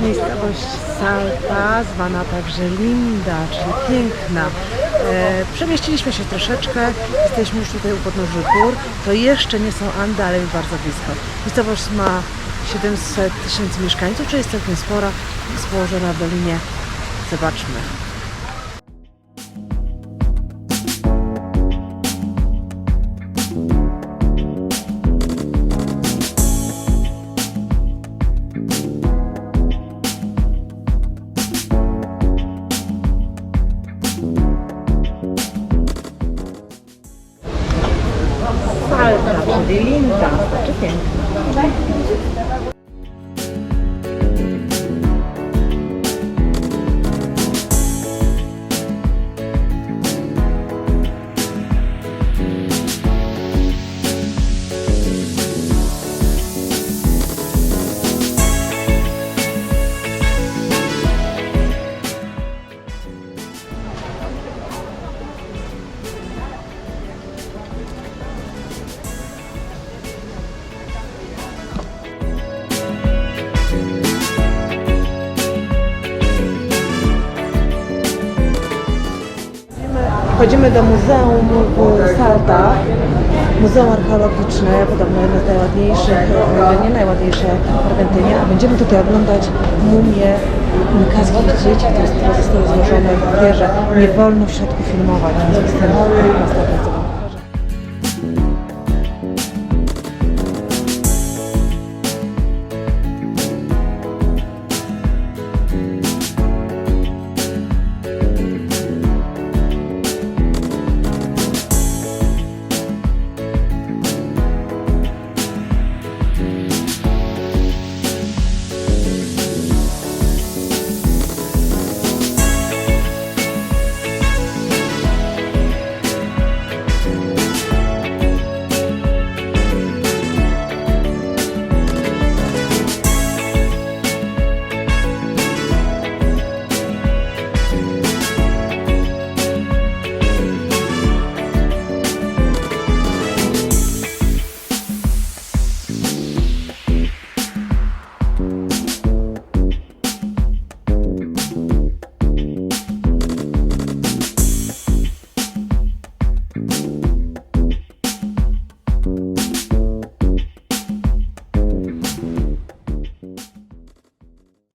miejscowość Salta, zwana także Linda, czyli piękna. E, przemieściliśmy się troszeczkę, jesteśmy już tutaj u podnóży gór. To jeszcze nie są Andy, ale bardzo blisko. Miejscowość ma 700 tysięcy mieszkańców, czyli jest całkiem spora, jest położona w dolinie. Zobaczmy. Salta, czyli Linda, znaczy piękna. Wchodzimy do Muzeum w Salta. Muzeum Archeologiczne, podobno jedno z najładniejszych, e, nie najładniejsze w Argentynie, a będziemy tutaj oglądać mumię inkaskich dzieci, które zostały złożone w wieże. Nie wolno w środku filmować, więc jestem na 100%